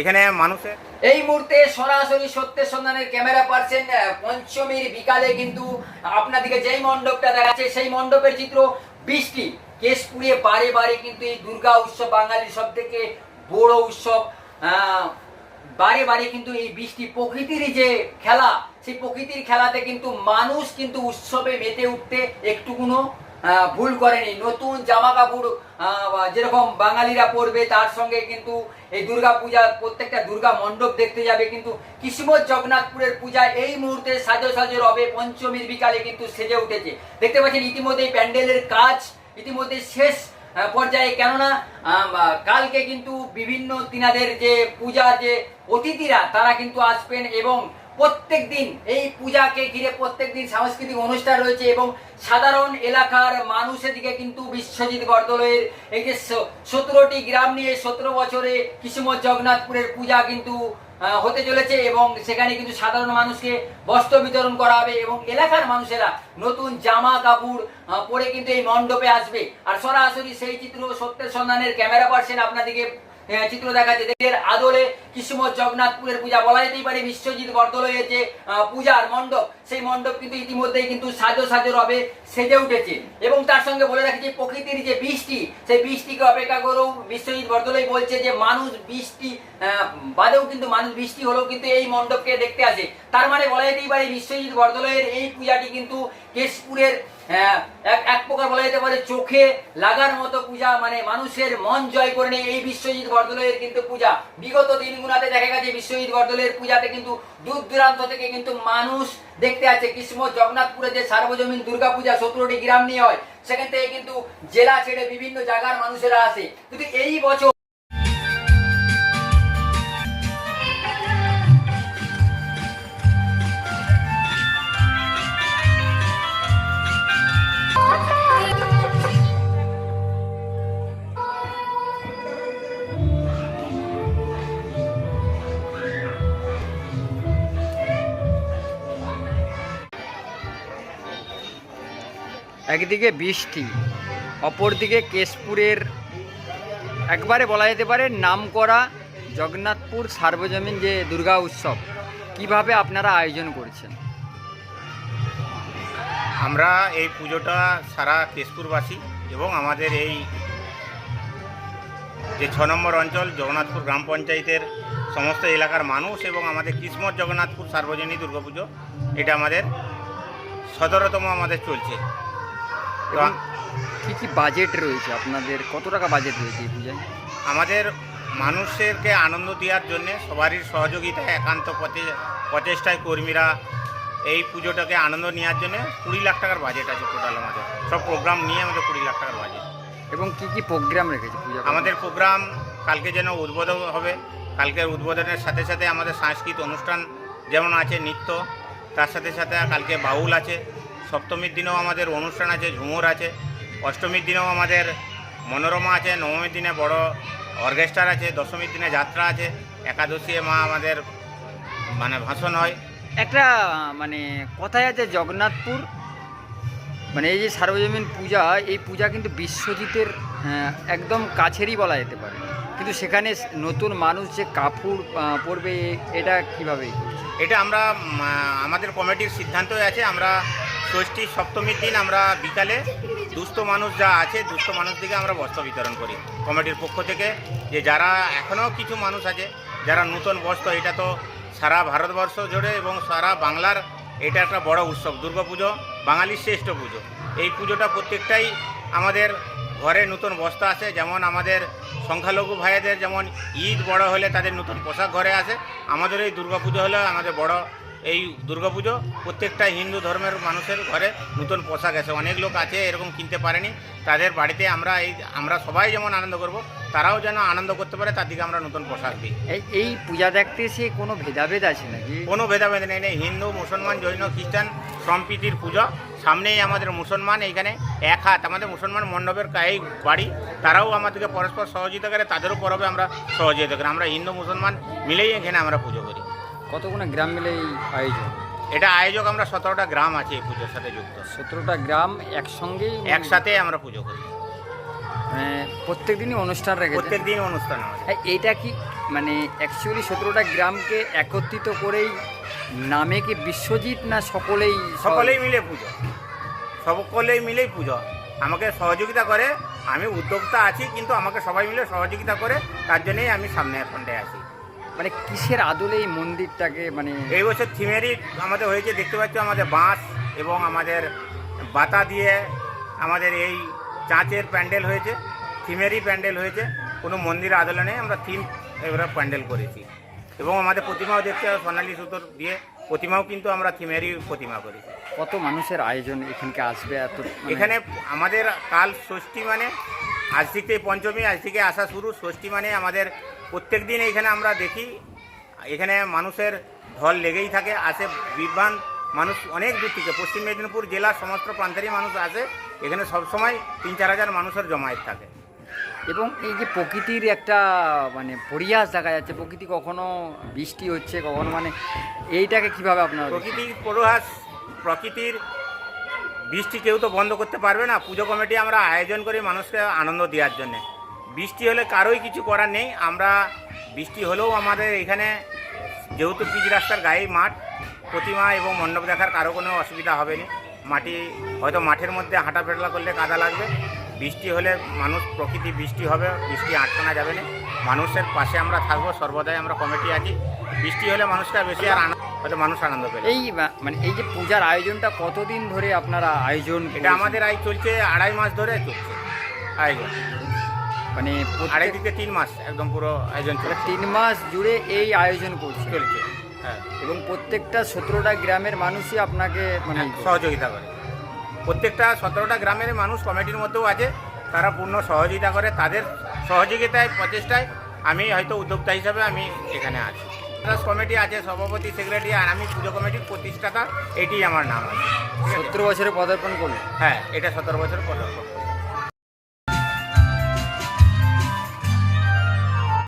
এখানে মানুষের এই মুহূর্তে সরাসরি সত্যের সন্ধানের ক্যামেরা পাচ্ছেন পঞ্চমীর বিকালে কিন্তু আপনাদেরকে যেই মণ্ডপটা দেখাচ্ছে, সেই মণ্ডপের চিত্র বৃষ্টি। কেশপুরে বারে বারে কিন্তু এই দুর্গা উৎসব বাঙালির সব থেকে বড় উৎসব। বারে বারে কিন্তু এই বৃষ্টি প্রকৃতির যে খেলা, সেই প্রকৃতির খেলাতে কিন্তু মানুষ কিন্তু উৎসবে মেতে উঠতে একটুকুনো ভুল করেনি। নতুন জামা কাপড় যেরকম বাঙালিরা পড়বে, তার সঙ্গে কিন্তু এই দুর্গা পূজা, প্রত্যেকটা দুর্গা মণ্ডপ দেখতে যাবে কিন্তু কিসমত জগন্নাথপুরের পূজা এই মুহূর্তে সাজো সাজো রবে, পঞ্চমীর বিকালে কিন্তু সেজে উঠেছে। দেখতে পাচ্ছেন, ইতিমধ্যে এই প্যান্ডেলের কাজ ইতিমধ্যে শেষ পর্যায়ে। কেননা কালকে কিন্তু বিভিন্ন তিনাদের যে পূজা যে অতিথিরা, তারা কিন্তু আসবেন এবং প্রত্যেক দিন এই পূজাকে ঘিরে প্রত্যেক দিন সাংস্কৃতিক অনুষ্ঠান রয়েছে এবং সাধারণ এলাকার মানুষের দিকে কিন্তু বিশ্বজিৎ বরদলের এই যে সতেরোটি গ্রাম নিয়ে সতেরো বছরে কিসমত জগন্নাথপুরের পূজা কিন্তু হতে চলেছে এবং সেখানে কিন্তু সাধারণ মানুষকে বস্ত্র বিতরণ করা হবে এবং এলাকার মানুষেরা নতুন জামা কাপড় পরে কিন্তু এই মণ্ডপে আসবে। আর সরাসরি সেই চিত্র সত্যের সন্ধানের ক্যামেরা পার্সেন আপনাদেরকে চিত্র দেখাচ্ছে দেখের আদলে কিসমত জগন্নাথপুরের পূজা বলা যেতেই পারে, বিশ্বজিৎ বরদলয়ের যে পূজার মণ্ডপ। সেই মণ্ডপ কিন্তু ইতিমধ্যেই কিন্তু সাজো সাজো রবে সেজে উঠেছে। এবং তার সঙ্গে বলে রাখি যে, প্রকৃতির যে বৃষ্টি, সেই বৃষ্টিকে অপেক্ষা করেও বিশ্বজিৎ বরদলৈ বলছে যে, মানুষ বৃষ্টি বাদেও কিন্তু মানুষ বৃষ্টি হলেও কিন্তু এই মণ্ডপকে দেখতে আসে। তার মানে বলা যেতেই পারে, বিশ্বজিৎ বরদলয়ের এই পূজাটি কিন্তু কেশপুরের এক এক প্রকার বলা যেতে পারে চোখে লাগার মতো পূজা মানে মানুষের মন জয় করে নেয় এই বিশ্বজিৎ বরদলয়ের কিন্তু পূজা। বিগত দিনগুলোতে দেখা গেছে বিশ্বজিৎ বরদলের পূজাতে কিন্তু দূর দূরান্ত থেকে কিন্তু মানুষ দেখতে আছে কিসমত জগন্নাথপুরে যে সার্বজনীন দুর্গা পূজা সতেরোটি গ্রাম নিয়ে হয়, সেখান থেকে কিন্তু জেলা ছেড়ে বিভিন্ন জায়গার মানুষেরা আসে। কিন্তু এই বছর একদিকে বৃষ্টি, অপরদিকে কেশপুরের, একবারে বলা যেতে পারে নামকরা জগন্নাথপুর সার্বজনীন যে দুর্গা উৎসব। কীভাবে আপনারা আয়োজন করছেন? আমরা এই পুজোটা সারা কেশপুরবাসী এবং আমাদের এই যে ছ নম্বর অঞ্চল, জগন্নাথপুর গ্রাম পঞ্চায়েতের সমস্ত এলাকার মানুষ এবং আমাদের কিসমত জগন্নাথপুর সার্বজনীন দুর্গাপুজো এটা আমাদের সতেরোতম আমাদের চলছে। কি কি বাজেট রয়েছে? আপনাদের কত টাকা বাজেট রয়েছে এই পূজায়? আমাদের মানুষেরকে আনন্দ দেওয়ার জন্য সবারই সহযোগিতায় একান্ত পচে- প্রচেষ্টায় কর্মীরা এই পুজোটাকে আনন্দ নেওয়ার জন্য কুড়ি লাখ টাকার বাজেট আছে টোটাল আমাদের। সব প্রোগ্রাম নিয়ে আমাদের কুড়ি লাখ টাকার বাজেট এবং কি কি প্রোগ্রাম রেখেছে পূজা আমাদের প্রোগ্রাম কালকে যেন উদ্বোধন হবে কালকের উদ্বোধনের সাথে সাথে আমাদের সাংস্কৃতিক অনুষ্ঠান যেমন আছে নৃত্য তার সাথে সাথে কালকে বাউল আছে। সপ্তমীর দিনেও আমাদের অনুষ্ঠান আছে ঝুমুর আছে। অষ্টমীর দিনেও আমাদের মনোরমা আছে নবমীর দিনে বড় অর্কেস্ট্রার আছে দশমীর দিনে যাত্রা আছে। একাদশী মা আমাদের মানে ভাষণ হয়। একটা মানে কথায় আছে জগন্নাথপুর। মানে এই যে সার্বজনীন পূজা এই পূজা কিন্তু বিশ্বজিতের একদম কাছেরই বলা যেতে পারে। কিন্তু সেখানে নতুন মানুষ যে কাপড় পরবে এটা কীভাবে? এটা আমরা আমাদের কমিটির সিদ্ধান্তই আছে। আমরা ষষ্ঠী সপ্তমীর দিন আমরা বিকালে দুস্থ মানুষ যা আছে, দুস্থ মানুষদিকে আমরা বস্ত্র বিতরণ করি কমিটির পক্ষ থেকে। যে যারা এখনও কিছু মানুষ আছে, যারা নূতন বস্ত্র, এটা তো সারা ভারতবর্ষ জুড়ে এবং সারা বাংলার এটা একটা বড় উৎসব দুর্গাপুজো বাঙালির শ্রেষ্ঠ পুজো। এই পুজোটা প্রত্যেকটাই আমাদের ঘরে নতুন বস্ত্র আছে, যেমন আমাদের সংখ্যালঘু ভাইদের যেমন ঈদ বড় হলে তাদের নতুন পোশাক ঘরে আসে আমাদের এই দুর্গাপুজো হলো আমাদের বড় এই দুর্গাপুজো প্রত্যেকটা হিন্দু ধর্মের মানুষের ঘরে নতুন পোশাক আছে। অনেক লোক আছে এরকম কিনতে পারেনি। তাদের বাড়িতে আমরা এই আমরা সবাই যেমন আনন্দ করব তারাও যেন আনন্দ করতে পারে তার দিকে আমরা নতুন পোশাক দিই। এই এই পূজা দেখতে সে কোনো ভেদাভেদ আছে নাকি? কোনো ভেদাভেদ নেই নেই। হিন্দু মুসলমান জৈন খ্রিস্টান সম্প্রীতির পুজো। সামনেই আমাদের মুসলমান এইখানে এক হাত। আমাদের মুসলমান মণ্ডপের এই বাড়ি তারাও আমাদেরকে পরস্পর সহযোগিতা করে তাদেরও পরবে আমরা সহযোগিতা করি। আমরা হিন্দু মুসলমান মিলেই এখানে আমরা পুজো করি। কতগুলো গ্রাম মিলে এই আয়োজন? এটা আয়োজক আমরা সতেরোটা গ্রাম আছে এই পুজোর সাথে যুক্ত। সতেরোটা গ্রাম একসঙ্গেই একসাথে আমরা পুজো করি। মানে প্রত্যেক দিনই অনুষ্ঠান রেখেছে প্রত্যেক দিন অনুষ্ঠান আমাদের। এইটা কি মানে অ্যাকচুয়ালি সতেরোটা গ্রামকে একত্রিত করেই নামে কি বিশ্বজিৎ না সকলেই সকলেই মিলে পুজো। সকলেই মিলেই পুজো। আমাকে সহযোগিতা করে আমি উদ্যোক্তা আছি কিন্তু আমাকে সবাই মিলে সহযোগিতা করে তার জন্যই আমি সামনে ফন্ডে আছি। মানে কিসের আদলে এই মন্দিরটাকে মানে এই বছর থিমেরই আমাদের হয়েছে দেখতে পাচ্ছ আমাদের বাঁশ এবং আমাদের বাতা দিয়ে আমাদের এই চাঁচের প্যান্ডেল হয়েছে থিমেরই প্যান্ডেল হয়েছে কোনো মন্দির আদলে নেই আমরা থিম এবারে প্যান্ডেল করেছি। এবং আমাদের প্রতিমাও দেখতে হবে সোনালি সুতোর দিয়ে প্রতিমাও কিন্তু আমরা থিমেরই প্রতিমা করেছি। কত মানুষের আয়োজন এখানকে আসবে এত মানে- এখানে আমাদের কাল ষষ্ঠী মানে আজ থেকে পঞ্চমী আজ থেকে আসা শুরু ষষ্ঠী মানে আমাদের প্রত্যেক দিন এখানে আমরা দেখি এখানে মানুষের ঢল লেগেই থাকে আসে বিভ্রান মানুষ অনেক দূর থেকে পশ্চিম মেদিনীপুর জেলার সমস্ত প্রান্তেরই মানুষ আসে এখানে সবসময় তিন চার হাজার মানুষের জমায়েত থাকে। এবং এই যে প্রকৃতির একটা মানে পরিহাস দেখা যাচ্ছে প্রকৃতি কখনো বৃষ্টি হচ্ছে কখনো মানে এইটাকে কীভাবে আপনার প্রকৃতির প্রহাস প্রকৃতির বৃষ্টি কেউ তো বন্ধ করতে পারবে না পুজো কমিটি আমরা আয়োজন করি মানুষকে আনন্দ দেওয়ার জন্যে। বৃষ্টি হলে কারোই কিছু করার নেই। আমরা বৃষ্টি হলেও আমাদের এখানে যেহেতু পিচ রাস্তার গায়ে মাঠ প্রতিমা এবং মণ্ডপ দেখার কারও কোনো অসুবিধা হবে না। মাটি হয়তো মাঠের মধ্যে হাঁটা ফেটলা করলে কাদা লাগবে। বৃষ্টি হলে মানুষ প্রকৃতি বৃষ্টি হবে বৃষ্টি আটকানো যাবে না। মানুষের পাশে আমরা থাকব সর্বদাই আমরা কমিটি আছি। বৃষ্টি হলে মানুষটা বেশি আর আনন্দ হয়তো মানুষ আনন্দ পেলে এই মানে এই যে পূজার আয়োজনটা কতদিন ধরে আপনারা আয়োজন এটা আমাদের আয় চলছে আড়াই মাস ধরে চলছে। আয়োজন মানে আড়াই থেকে তিন মাস একদম পুরো আয়োজন মানে চলছে তিন মাস জুড়ে এই আয়োজন করছে। চলছে। হ্যাঁ। এবং প্রত্যেকটা সতেরোটা গ্রামের মানুষই আপনাকে মানে হ্যাঁ, সহযোগিতা করে। প্রত্যেকটা সতেরোটা গ্রামের মানুষ কমিটির মধ্যেও আছে তারা পূর্ণ সহযোগিতা করে তাদের সহযোগিতায় প্রচেষ্টায় আমি হয়তো উদ্যোক্তা হিসাবে আমি এখানে আছি। কমিটি আছে সভাপতি সেক্রেটারি আর আমি পুজো কমিটির প্রতিষ্ঠাতা এটি আমার নাম আছে? সতেরো বছরে পদার্পণ করল হ্যাঁ এটা সতেরো বছর পদার্পণ।